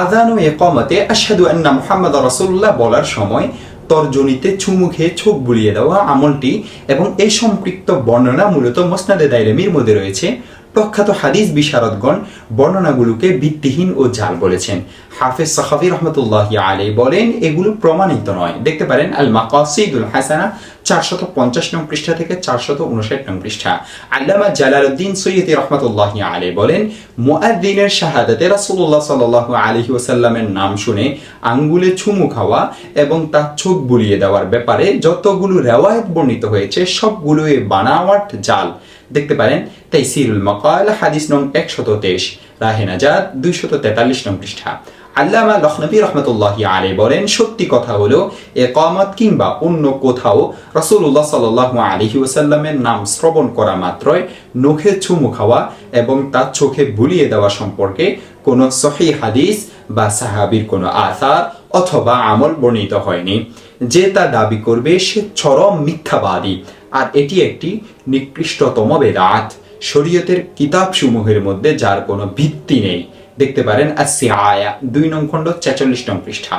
আজান ও একমতে আশাদু আন্না মুহাম্মদ রাসূলুল্লাহ বলার সময় তর্জনীতে চুমু খেয়ে চোখ বুলিয়ে দেওয়া আমলটি এবং এই সম্পৃক্ত বর্ণনা মূলত মোসনাদে দাইরেমির মধ্যে রয়েছে। প্রখ্যাত হাদিস বিশারদগণ বর্ণনাগুলোকে ভিত্তিহীন ও জাল বলেছেন। হাফেজ সাহাফি রহমতুল্লাহ আলী বলেন, এগুলো প্রমাণিত নয়। দেখতে পারেন আল মাকাসিদুল হাসানা চারশত পঞ্চাশ নং পৃষ্ঠা থেকে চারশত উনষাট নং পৃষ্ঠা। আল্লামা জালালউদ্দিন সৈয়দি রহমতুল্লাহ আলী বলেন, মুআদ্দিনের শাহাদাতে রাসূলুল্লাহ সাল্লাল্লাহু আলাইহি ওয়াসাল্লামের নাম শুনে আঙ্গুলে ছুমু খাওয়া এবং তার চোখ বুলিয়ে দেওয়ার ব্যাপারে যতগুলো রেওয়ায়ত বর্ণিত হয়েছে, সবগুলোই বানাওয়াট জাল। দেখতে পারেন, তাইসিরুল মকাল, হাদিস নং একশত তেইশ রাহেনাজাদ দুইশত তেতাল্লিশ নং পৃষ্ঠা। আল্লামা লখনবী রহমতুল্লাহ আলী বলেন, সত্যি কথা হলো, একামত কিংবা অন্য কোথাও রসুল্লাহ সাল আলহি ওসাল্লামের নাম শ্রবণ করা মাত্রই নখে চুমু খাওয়া এবং তার চোখে বুলিয়ে দেওয়া সম্পর্কে কোনো সহি হাদিস বা সাহাবির কোনো আসার অথবা আমল বর্ণিত হয়নি। যে তা দাবি করবে, সে চরম মিথ্যাবাদী। আর এটি একটি নিকৃষ্টতম বেদাত। শরীয়তের কিতাবসমূহের মধ্যে যার কোনো ভিত্তি নেই। দেখতে পারেন দুই নং খণ্ড, ছেচল্লিশ নং পৃষ্ঠা।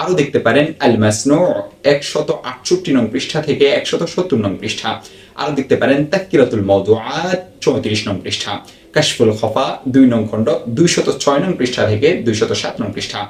আরও দেখতে পারেন আল একশত আটষট্টি নং পৃষ্ঠা থেকে একশত সত্তর নং পৃষ্ঠা। আরও দেখতে পারেন তাকিরাতুল মওদুআত, চৌত্রিশ নং পৃষ্ঠা। কাশফুল খফা, দুই নং খণ্ড, দুইশত ছয় নং পৃষ্ঠা থেকে দুইশত সাত নং পৃষ্ঠা।